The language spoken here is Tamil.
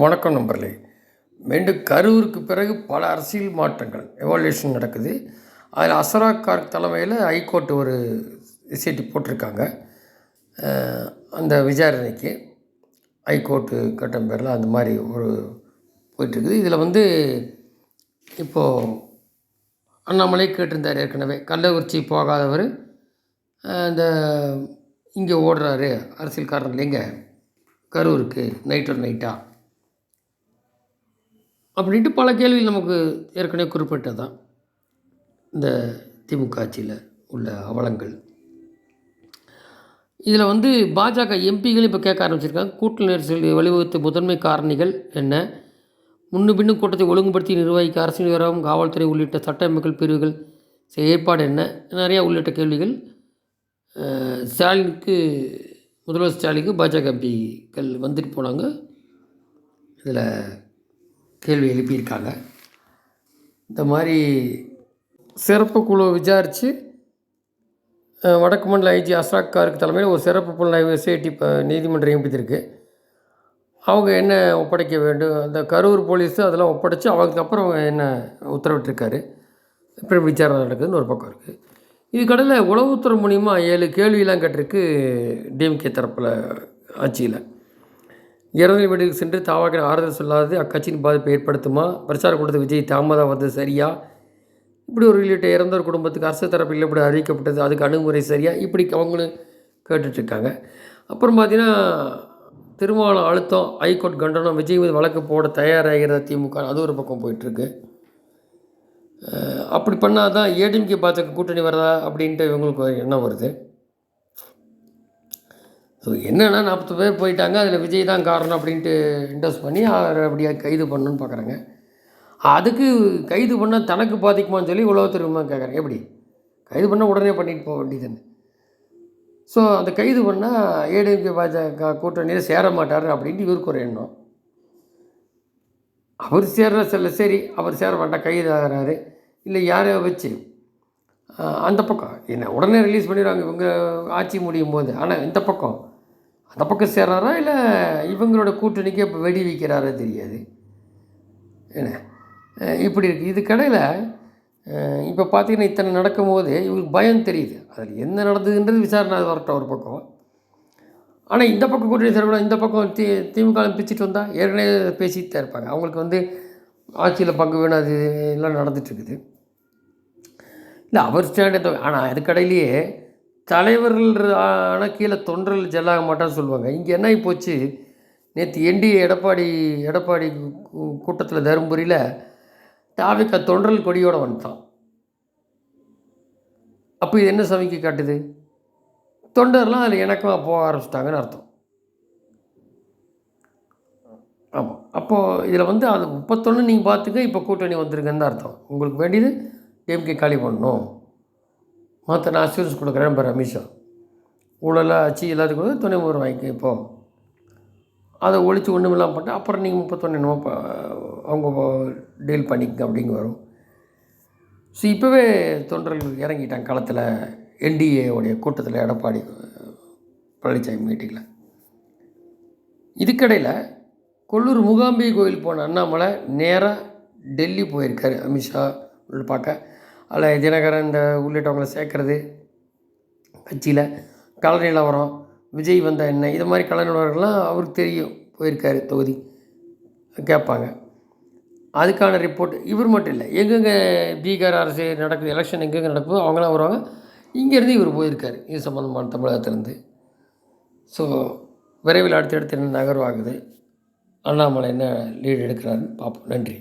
வணக்கம் நம்பர்களே மீண்டும் கரூருக்கு பிறகு பல அரசியல் மாற்றங்கள் எவால்யூஷன் நடக்குது. அதில் அசரா கார்க் தலைமையில் ஹைகோர்ட் ஒரு எஸ்ஐடி போட்டிருக்காங்க. அந்த விசாரணைக்கு ஹைகோர்ட்டு கட்டம் பேரில் அந்த மாதிரி ஒரு போயிட்டுருக்குது. இதில் வந்து இப்போது அண்ணாமலை கேட்டிருந்தார் ஏற்கனவே கள்ளக்குறிச்சி போகாதவர் இந்த இங்கே ஓடுறாரு அரசியல்காரர்கள் இல்லைங்க கரூருக்கு நைட் ஒரு நைட்டாக அப்படின்ட்டு பல கேள்விகள் நமக்கு ஏற்கனவே குறிப்பிட்டதான் இந்த திமுக ஆட்சியில் உள்ள அவலங்கள். இதில் வந்து பாஜக எம்பிகள் இப்போ கேட்க ஆரம்பிச்சிருக்காங்க. கூட்டணி நெரிசல் வழிவகுத்த முதன்மை காரணிகள் என்ன? முன்னு பின்னும் கூட்டத்தை ஒழுங்குபடுத்தி நிர்வகிக்க அரசு நிர்வாகம் காவல்துறை உள்ளிட்ட சட்டமைப்புகள் பிரிவுகள் செயற்பாடு என்ன? நிறையா உள்ளிட்ட கேள்விகள். ஸ்டாலினுக்கு முதல்வர் ஸ்டாலினுக்கு பாஜக எம்பிக்கள் வந்துட்டு போனாங்க. இதில் கேள்வி எழுப்பியிருக்காங்க. இந்த மாதிரி சிறப்பு குழு விசாரித்து வடக்கு மண்டல ஐஜி அஸ்ராக் காருக்கு தலைமையில் ஒரு சிறப்பு புலனாய்வு எஸ்ஐடி இப்போ நீதிமன்றம் நியமித்திருக்கு அவங்க என்ன ஒப்படைக்க வேண்டும்? அந்த கரூர் போலீஸு அதெல்லாம் ஒப்படைச்சு அவங்களுக்கு அப்புறம் அவங்க என்ன உத்தரவிட்டிருக்காரு? இப்படி விசாரணை நடக்குதுன்னு ஒரு பக்கம் இருக்குது இது கடையில் உளவுத்துறை மூலிமா ஏழு கேள்வியெல்லாம் கேட்டிருக்கு டிஎம்கே தரப்பில் ஆட்சியில். இறந்த வீடுக்கு சென்று தாவாக்கின ஆறுதல் சொல்லாதது அக்கட்சியின் பாதிப்பை ஏற்படுத்துமா? பிரச்சார கூட்டத்தில் விஜய் தாமதம் வந்தது சரியா? இப்படி ஒரு உள்ளிட்ட இறந்தோர் குடும்பத்துக்கு அரசு தரப்பில் இப்படி அறிவிக்கப்பட்டது அதுக்கு அணுகுமுறை சரியா? இப்படி அவங்களும் கேட்டுட்ருக்காங்க. அப்புறம் பார்த்தீங்கன்னா திருமாவளம் அழுத்தம் ஹைகோர்ட் கண்டனம் விஜய் மீது வழக்கு போட தயாராகிற திமுக. அது ஒரு பக்கம் போயிட்டுருக்கு அப்படி பண்ணால் தான் ஏடிஎம்கே பாஜக கூட்டணி வரதா அப்படின்ட்டு இவங்களுக்கு ஒரு எண்ணம் வருது. ஸோ என்னென்னா நாற்பது பேர் போயிட்டாங்க அதில் விஜய் தான் காரணம் அப்படின்ட்டு இன்ட்ரெஸ்ட் பண்ணி அவரை அப்படியே கைது பண்ணணும்னு பார்க்குறாங்க அதுக்கு கைது பண்ணால் தனக்கு பாதிக்குமான்னு சொல்லி உலகத்திற்கு கேட்குறேன் எப்படி? கைது பண்ணால் உடனே பண்ணிட்டு போக வேண்டியதுன்னு ஸோ அந்த கைது பண்ணால் ஏடிஎம்கே பாஜக கூட்டணியில் சேர மாட்டார் அப்படின்ட்டு இவருக்கு ஒரு எண்ணம். அவர் சேர்ற சில சரி அவர் சேர வேண்டாம் கைது ஆகிறாரு இல்லை யாரையோ வச்சு அந்த பக்கம் என்ன உடனே ரிலீஸ் பண்ணிடுவாங்க இவங்க ஆட்சி முடியும் போது. ஆனால் இந்த பக்கம் அந்த பக்கம் சேர்றாரா இல்லை இவங்களோட கூட்டணிக்கு இப்போ வெடி வைக்கிறாரா தெரியாது? என்ன? இப்படி இருக்குது இது கடையில் இப்போ பார்த்தீங்கன்னா இத்தனை நடக்கும்போது இவங்களுக்கு பயம் தெரியுது. அதில் என்ன நடந்ததுன்றது விசாரணை அது வரட்டும் ஒரு பக்கம். ஆனால் இந்த பக்கம் கூட்டணி சேரக்கூடாது இந்த பக்கம் தி திமுக பிச்சுட்டு வந்தால் ஏற்கனவே பேசிட்டு தான் இருப்பாங்க. அவங்களுக்கு வந்து ஆட்சியில் பங்கு வேணும் அது எல்லாம் நடந்துட்டுருக்குது இல்லை அவர் ஸ்டாண்டர்ட் ஆனால் அதுக்கடையிலேயே தலைவர்கள் ஆனால் கீழே தொண்டர்கள் ஜெல்லாக மாட்டான்னு சொல்லுவாங்க. இங்கே என்ன போச்சு? நேற்று என்டிஏ எடப்பாடி எடப்பாடி கூட்டத்தில் தருமபுரியில் தாவிக்க தொண்டர்கள் கொடியோடு வந்துட்டான். அப்போ இது என்ன சமைக்க காட்டுது? தொண்டர்லாம் அதில் இணக்கமாக போக ஆரம்பிச்சிட்டாங்கன்னு அர்த்தம். ஆமாம் அப்போது இதில் வந்து அது முப்பத்தொன்று நீங்கள் பார்த்துக்க இப்போ கூட்டணி வந்திருக்குன்னு அர்த்தம். உங்களுக்கு வேண்டியது டிஎம்கே காலி பண்ணணும். மற்ற நான் அசூரன்ஸ் கொடுக்குறேன் இப்போ அமித்ஷா ஊழலாக ஆச்சு எல்லாத்துக்கும் கொடுத்து துணை முறை வாங்கிக்க இப்போ அதை ஒழித்து ஒன்றும் இல்லாமல் அப்புறம் நீங்கள் முப்பத்தொன்று என்னமோ அவங்க டீல் பண்ணிக்கங்க அப்படிங்க வரும். ஸோ இப்போவே தொண்டர்கள் இறங்கிட்டாங்க களத்தில் என்டிஏவுடைய கூட்டத்தில் எடப்பாடி பழனிசாமி மீட்டிங்கில் இதுக்கடையில் கொல்லூர் மூகாம்பிகை கோயில் போன அண்ணாமலை நேராக டெல்லி போயிருக்காரு அமித்ஷா உள்ள பார்க்க. அதில் தினகரன் இந்த உள்ளிட்டவங்களை சேர்க்கறது கட்சியில் கலர் நிலவரம் விஜய் வந்த என்ன இது மாதிரி கலர் நிலவரங்கள்லாம் அவருக்கு தெரியும் போயிருக்காரு தொகுதி. கேட்பாங்க. அதுக்கான ரிப்போர்ட் இவர் மட்டும் இல்லை எங்கெங்கே பீகார் அரசு நடக்குது எலெக்ஷன் எங்கெங்கே நடக்குதோ அவங்களாம் வருவாங்க. இங்கேருந்து இவர் போயிருக்கார் இது சம்மந்தமான தமிழகத்திலேருந்து. ஸோ விரைவில் அடுத்தடுத்து என்ன நகர்வாகுது அண்ணாமலை என்ன லீடு எடுக்கிறாருன்னு பார்ப்போம். நன்றி.